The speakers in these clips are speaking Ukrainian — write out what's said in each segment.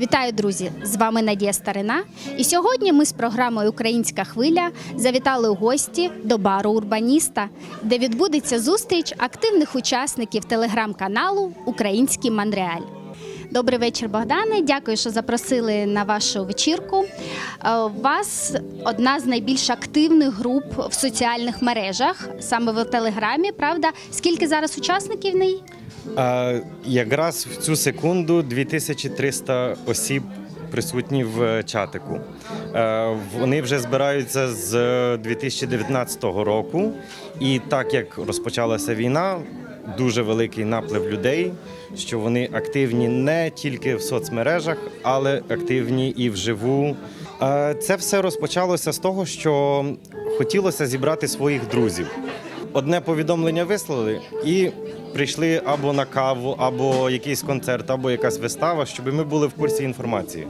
Вітаю, друзі! З вами Надія Старина. І сьогодні ми з програмою Українська хвиля завітали у гості до бару Урбаніста, де відбудеться зустріч активних учасників телеграм-каналу Український Монреаль. Добрий вечір, Богдане. Дякую, що запросили на вашу вечірку. Е, У вас одна з найбільш активних груп в соціальних мережах, саме в Телеграмі. Правда, скільки зараз учасників в ній? А, якраз в цю секунду 2300 осіб присутні в чатику. Е, Вони вже збираються з 2019 року, і так як розпочалася війна, дуже великий наплив людей, що вони активні не тільки в соцмережах, але активні і вживу. Е, Це все розпочалося з того, що хотілося зібрати своїх друзів. Одне повідомлення вислали і прийшли або на каву, або якийсь концерт, або якась вистава, щоб ми були в курсі інформації.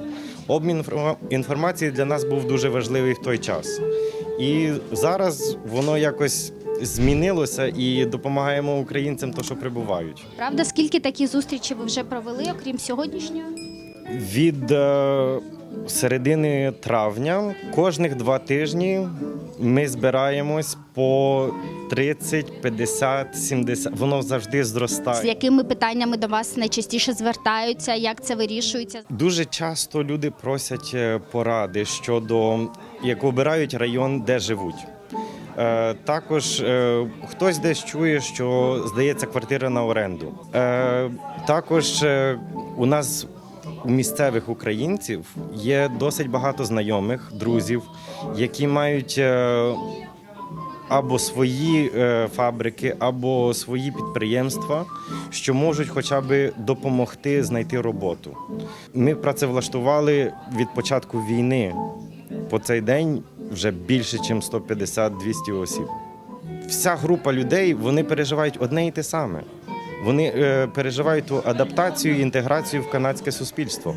Обмін інформа- інформації для нас був дуже важливий в той час. І зараз воно якось змінилося і допомагаємо українцям, то що прибувають. Правда, скільки такі зустрічі ви вже провели, окрім сьогоднішньої? Від е, середини травня кожних два тижні ми збираємось по 30, 50, 70. Воно завжди зростає. З якими питаннями до вас найчастіше звертаються? Як це вирішується? Дуже часто люди просять е, поради щодо як обирають район, де живуть. Е, Також е, хтось десь чує, що здається квартира на оренду. Е, Також е, у нас у місцевих українців є досить багато знайомих, друзів, які мають е, або свої е, фабрики, або свої підприємства, що можуть хоча б допомогти знайти роботу. Ми працевлаштували від початку війни по цей день вже більше, ніж 150-200 осіб. Вся група людей вони переживають одне і те саме. Вони е, переживають ту адаптацію, інтеграцію в канадське суспільство.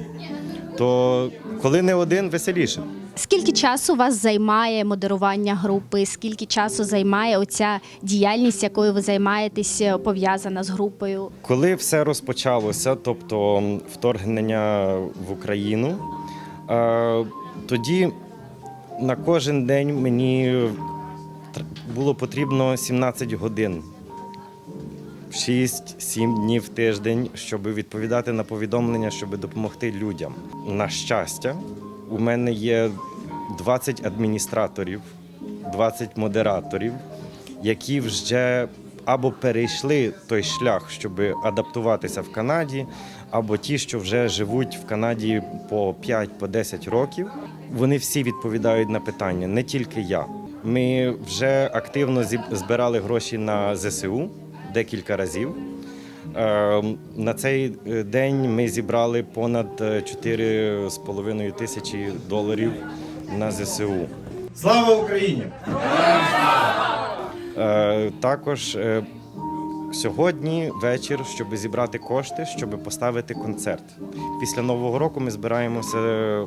То коли не один, веселіше. Скільки часу вас займає модерування групи? Скільки часу займає оця діяльність, якою ви займаєтесь, е, пов'язана з групою? Коли все розпочалося, тобто вторгнення в Україну, е, тоді на кожен день мені було потрібно 17 годин. 6-7 днів в тиждень, щоб відповідати на повідомлення, щоб допомогти людям. На щастя, у мене є 20 адміністраторів, 20 модераторів, які вже або перейшли той шлях, щоб адаптуватися в Канаді, або ті, що вже живуть в Канаді по 5-10 років. Вони всі відповідають на питання, не тільки я. Ми вже активно збирали гроші на ЗСУ декілька разів. Е, На цей е, день ми зібрали понад е, 4,5 тисячі доларів на ЗСУ. Слава Україні! Е, Також е, сьогодні вечір, щоб зібрати кошти, щоб поставити концерт. Після Нового року ми збираємося е,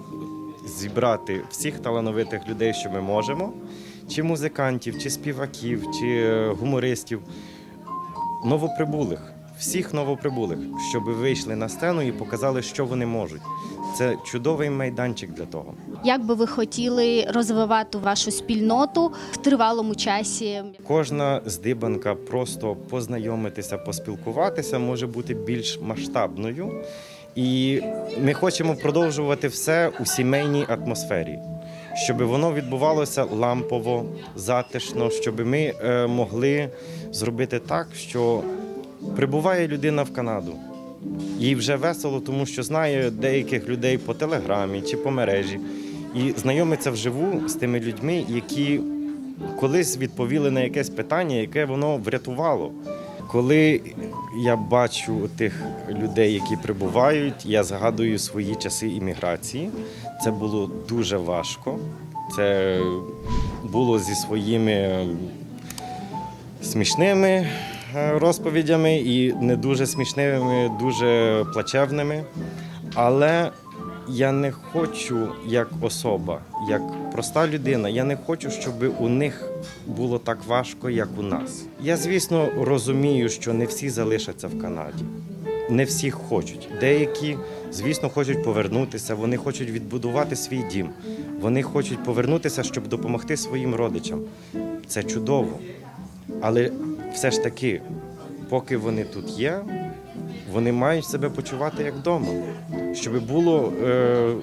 зібрати всіх талановитих людей, що ми можемо, чи музикантів, чи співаків, чи е, гумористів, новоприбулих. Всіх новоприбулих, щоб вийшли на сцену і показали, що вони можуть. Це чудовий майданчик для того. Як би ви хотіли розвивати вашу спільноту в тривалому часі? Кожна здибанка просто познайомитися, поспілкуватися може бути більш масштабною. І ми хочемо продовжувати все у сімейній атмосфері, щоб воно відбувалося лампово, затишно, щоб ми е, могли зробити так, що прибуває людина в Канаду. Їй вже весело, тому що знає деяких людей по телеграмі чи по мережі, і знайомиться вживу з тими людьми, які колись відповіли на якесь питання, яке воно врятувало. Коли я бачу тих людей, які прибувають, я згадую свої часи імміграції. Це було дуже важко. Це було зі своїми смішними е, розповідями і не дуже смішними, дуже плачевними. Але я не хочу як особа, як проста людина, я не хочу, щоб у них було так важко, як у нас. Я, звісно, розумію, що не всі залишаться в Канаді. не всі хочуть. Деякі, звісно, хочуть повернутися, вони хочуть відбудувати свій дім. Вони хочуть повернутися, щоб допомогти своїм родичам. Це чудово. Але все ж таки, поки вони тут є, вони мають себе почувати як вдома, щоб було е,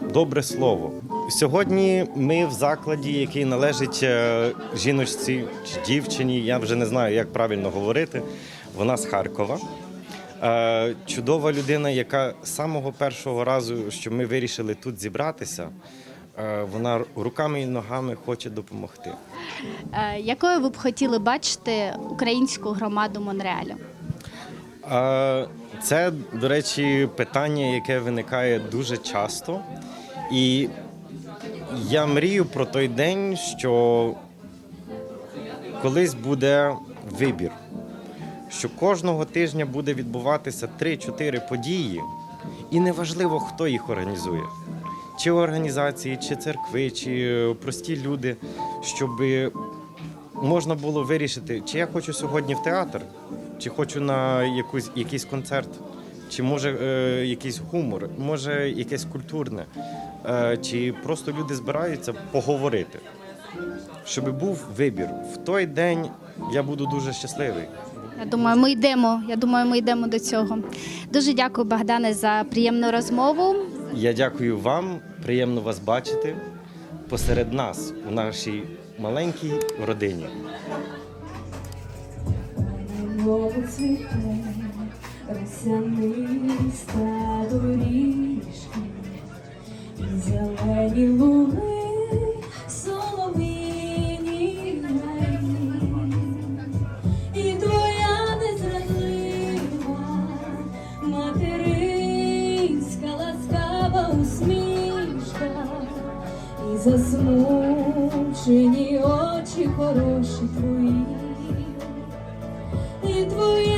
добре слово. Сьогодні ми в закладі, який належить е, жіночці чи дівчині, я вже не знаю, як правильно говорити. Вона з Харкова. Е, чудова людина, яка з самого першого разу, що ми вирішили тут зібратися, е, вона руками і ногами хоче допомогти. Е, Якою ви б хотіли бачити українську громаду Монреалю? Це, до речі, питання, яке виникає дуже часто. І я мрію про той день, що колись буде вибір, що кожного тижня буде відбуватися 3-4 події, і неважливо, хто їх організує. Чи організації, чи церкви, чи е, прості люди, щоб можна було вирішити, чи я хочу сьогодні в театр, чи хочу на якусь, якийсь концерт, чи може е, якийсь гумор, може якесь культурне, е, чи просто люди збираються поговорити. Щоб був вибір. В той день я буду дуже щасливий. Я думаю, ми йдемо. Я думаю, ми йдемо до цього. Дуже дякую, Богдане, за приємну розмову. Я дякую вам, приємно вас бачити посеред нас у нашій маленькій родині. Мов цвіте росяниста доріжки, і зелені луни, солов'їні гаї, і твоя незрадлива материнська ласкава усмішка, і засмучені очі хороші твої. І